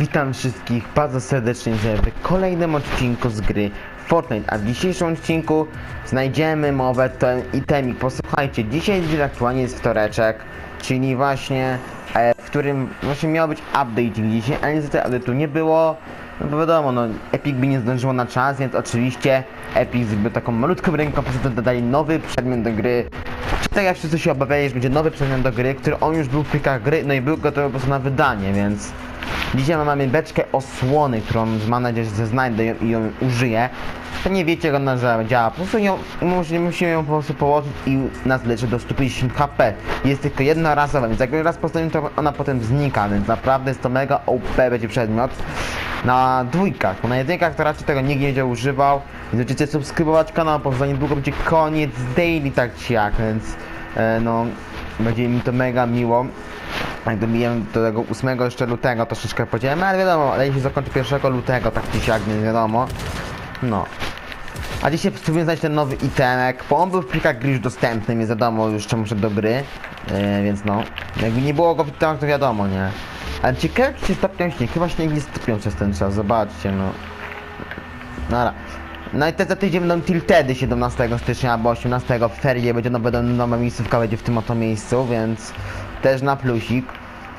Witam wszystkich bardzo serdecznie w kolejnym odcinku z gry Fortnite, a w dzisiejszym odcinku znajdziemy mowę ten itemik. Posłuchajcie, dzisiaj aktualnie jest wtoreczek, czyli właśnie e, w którym właśnie miał być update dzisiaj, a niestety update'u nie było. No bo wiadomo, no Epic by nie zdążyło na czas, więc oczywiście Epic zrobił taką malutką ręką, po prostu dodali nowy przedmiot do gry. Tak jak wszyscy się obawiali, że będzie nowy przedmiot do gry, który on już był w plikach gry, no i był gotowy po prostu na wydanie, więc dzisiaj mamy beczkę osłony, którą mam nadzieję, że znajdę i ją użyję. To nie wiecie jak ona działa, po prostu ją, musimy, ją po prostu położyć i nas leczy do 150 HP. Jest tylko jednorazowa, więc jak raz postawimy, to ona potem znika, więc naprawdę jest to mega OP będzie przedmiot. Na dwójkach, bo na jedynkach to raczej tego nikt nie będzie używał, więc będziecie subskrybować kanał, bo za niedługo będzie koniec daily tak czy jak, więc e, no będzie mi to mega miło. Jak dobijemy do tego 8 jeszcze lutego troszeczkę podzielimy, ale wiadomo, ale jeśli zakończy 1 lutego, tak czy siak, nie wiadomo. No. A dzisiaj spróbuję znaleźć ten nowy itemek, bo on był w plikach gry już dostępny, więc wiadomo już czemu szedł do gry, e, więc no. Jakby nie było go w itemach, to wiadomo, nie. Ale ciekawe czy się stopnią śnieg, chyba śnieg nie stopią przez ten czas, zobaczcie, no. Nara. No i te za tydzień będą tiltedy 17 stycznia albo 18 w ferie, będzie no, będą nowa miejscówka będzie w tym oto miejscu, więc też na plusik.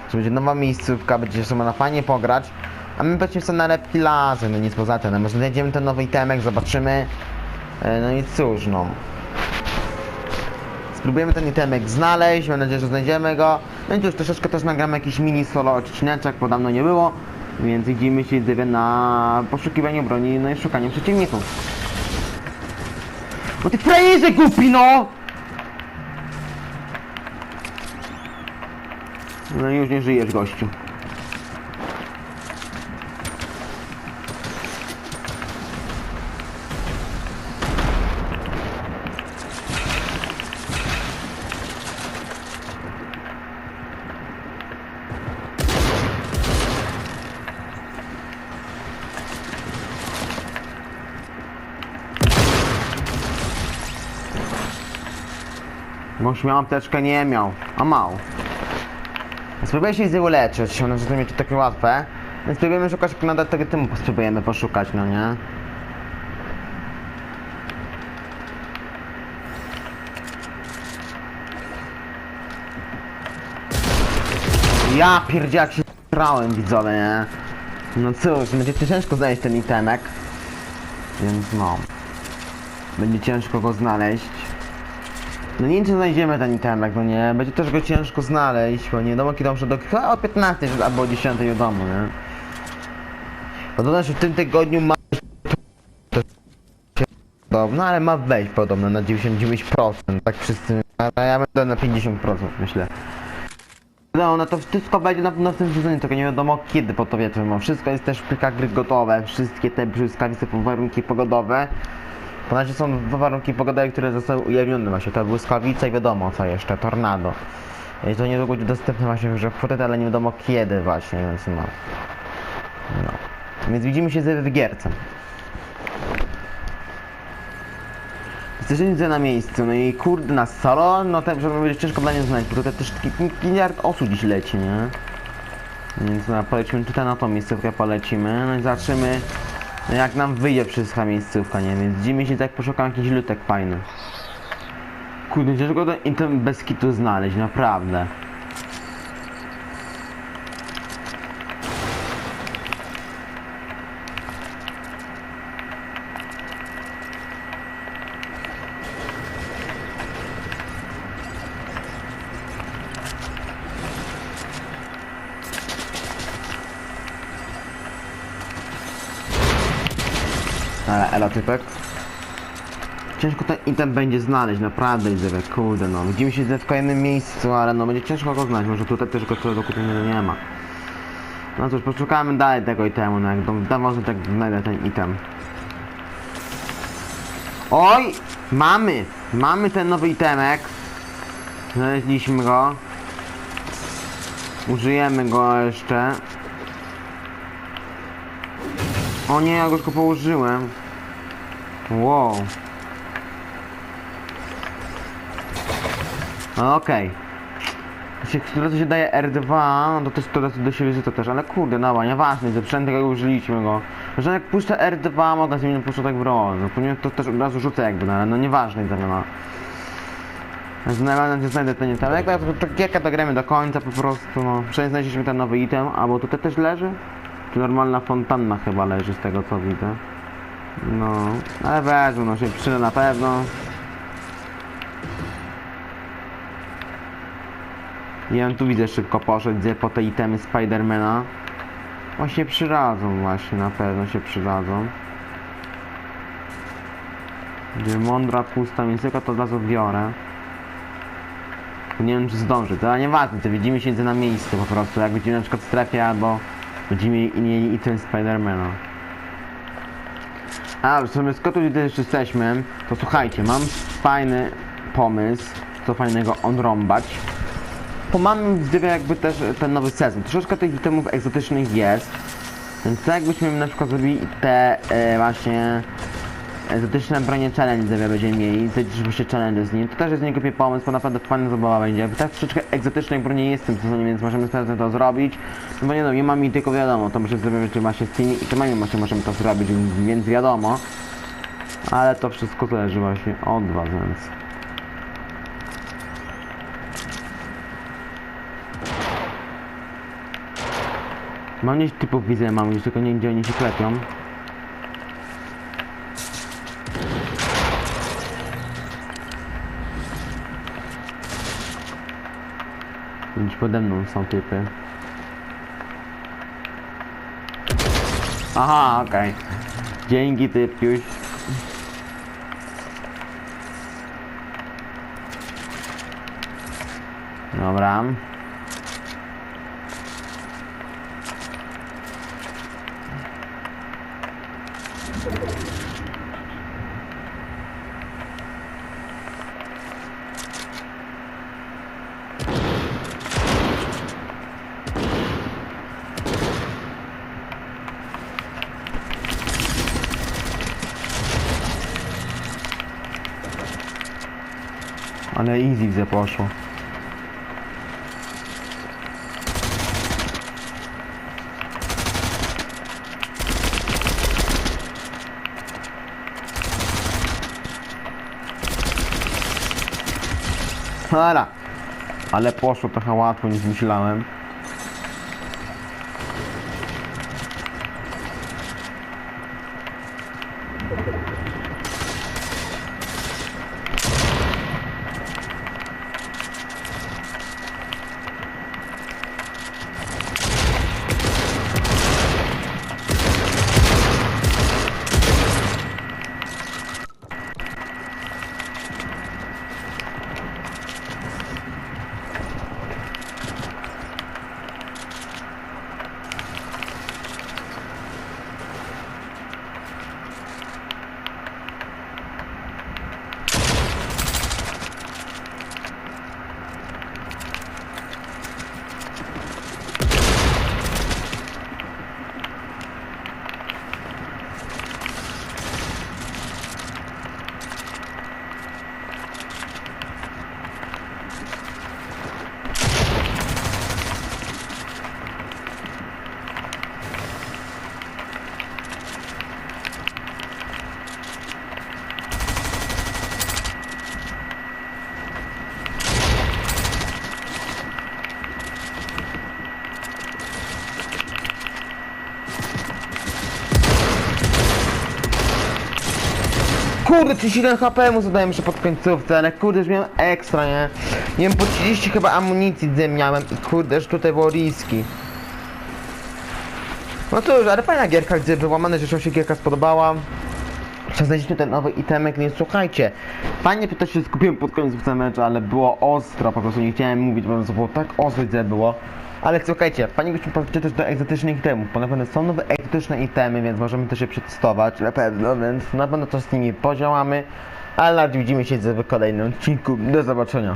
Że będzie nowa miejscówka, będzie sobie na fajnie pograć. A my będziemy sobie nalepki lazy, no nic poza tym. No, może znajdziemy ten nowy itemek, zobaczymy. E, No i cóż, no. Spróbujemy ten itemek znaleźć, mam nadzieję, że znajdziemy go. No i już troszeczkę też nagramy jakiś mini solo odcineczek, bo dawno nie było. Więc widzimy się dziewię na poszukiwaniu broni, no i szukaniu przeciwników. No ty frajerze głupi no! No już nie żyjesz gościu. Bo już miał apteczkę, nie miał, a mał. Spróbuję się z niego leczyć, one że to mieć takie łatwe. Więc spróbujemy szukać nadal tego tymu, spróbujemy poszukać, no nie? Ja pierdzie jak się strałem widzowie, nie? No cóż, będzie ciężko znaleźć ten itemek. Więc no. Będzie ciężko go znaleźć. No nie znajdziemy ten itemek, no nie? Będzie też go ciężko znaleźć, bo nie wiadomo kiedy muszę do... Chyba o 15 albo o 10 do domu, nie? No to znaczy w tym tygodniu ma... No ale ma wejść podobno na 99%, tak wszyscy... A ja będę na 50% myślę. No, no to wszystko będzie na pewno w tym sezonie, tylko nie wiadomo kiedy po to wieczorem. Wszystko jest też w plikach gry gotowe, wszystkie te błyskawice warunki pogodowe. To znaczy są dwa warunki pogodowe, które zostały ujawnione właśnie, to błyskawice i wiadomo co jeszcze, tornado. I to niedługo będzie dostępne właśnie już w ale nie wiadomo kiedy właśnie, więc no. No. Więc widzimy się z w gierce. Jesteśmy na miejscu, no i kurde na solo, no to że będzie ciężko dla niej znaleźć, bo tutaj też miliard osób dziś leci, nie? Więc no, polecimy tutaj na tą miejscówkę, polecimy, no i zobaczymy jak nam wyjdzie wszystka miejscówka, nie? Więc się tak poszukam jakiś lutek fajny. Kurde, ciężko ten item bez kitu znaleźć, naprawdę. Ale elo typek. Ciężko ten item będzie znaleźć, naprawdę widzę, kurde no. Widzimy się w kolejnym miejscu, ale no będzie ciężko go znaleźć, może tutaj też go do kupienia nie ma. No cóż, poszukamy dalej tego itemu, no jak da może tak znajdę ten item. Oj! Mamy! Mamy ten nowy itemek. Znaleźliśmy go. Użyjemy go jeszcze. O nie, ja go tylko położyłem. Wow. No, Okej. Jeśli które się daje R2, no to też to do siebie rzuca też, ale kurde, no nieważne, ze sprzęt tego użyliśmy go. Że jak puszczę R2, mogę sobie puszczę tak w roz, no ponieważ to też od razu rzucę jakby, no ale no nieważne jest no. Znajdę, nie znajdę to nie tam, jak to, to gierka to gramy do końca po prostu, no. Przynajmniej znaleźliśmy ten nowy item, albo tutaj też leży? Czy normalna fontanna chyba leży z tego co widzę. No, ale wezmę, no się przyda na pewno. Ja tu widzę szybko poszedł, gdzie po te itemy Spidermana. Właśnie przydadzą właśnie, na pewno się przydadzą. Gdzie mądra pusta miejsceka to od razu biorę. Nie wiem czy zdążę, to ale nieważne, to widzimy się na miejscu po prostu, jak widzimy na przykład w strefie albo będziemy mieli item Spidermana. A, w sumie skoro tu jeszcze jesteśmy, to słuchajcie, mam fajny pomysł, co fajnego odrąbać. Bo mam widzę jakby też ten nowy sezon. Troszeczkę tych itemów egzotycznych jest. Więc tak jakbyśmy na przykład zrobili te e, właśnie egzotyczne bronie challenge, będziemy mieli, zaliczyliśmy challenge z nim, to też jest niegłupi pomysł, bo naprawdę fajna zabawa będzie. Tak troszeczkę egzotycznej broni jest w tym sezonie, więc możemy sobie to zrobić. No bo nie no, nie mam i tylko wiadomo, to muszę zrobić czy właśnie z tymi i właśnie możemy to zrobić, więc wiadomo. Ale to wszystko zależy właśnie od was, więc. Mam gdzieś typów widzę, mam gdzieś tylko nie gdzie oni się klepią. Gdzieś pode mną są typy. Aha, okej. Dzięki typiuś. Dobra. Ale easy poszło. Ale poszło trochę łatwo niż myślałem. Kurde, 37 HP mu zadałem jeszcze pod końcówce, ale kurde, już miałem ekstra, nie? Nie wiem, po 30 chyba amunicji miałem i kurde, że tutaj było riski. No już, ale fajna gierka, gdzie nadzieję, że się gierka spodobała. Chciałem znaleźć ten nowy itemek, więc słuchajcie, fajnie to się skupiłem pod końcówce meczu, ale było ostro, po prostu nie chciałem mówić, bo było tak ostro, gdzie było. Ale słuchajcie, fajnie byśmy poszli też do egzotycznych itemów, bo na pewno są nowe egzotyczne itemy, więc możemy też je przetestować, na pewno, więc na pewno coś z nimi podziałamy. Ale widzimy się w kolejnym odcinku, do zobaczenia.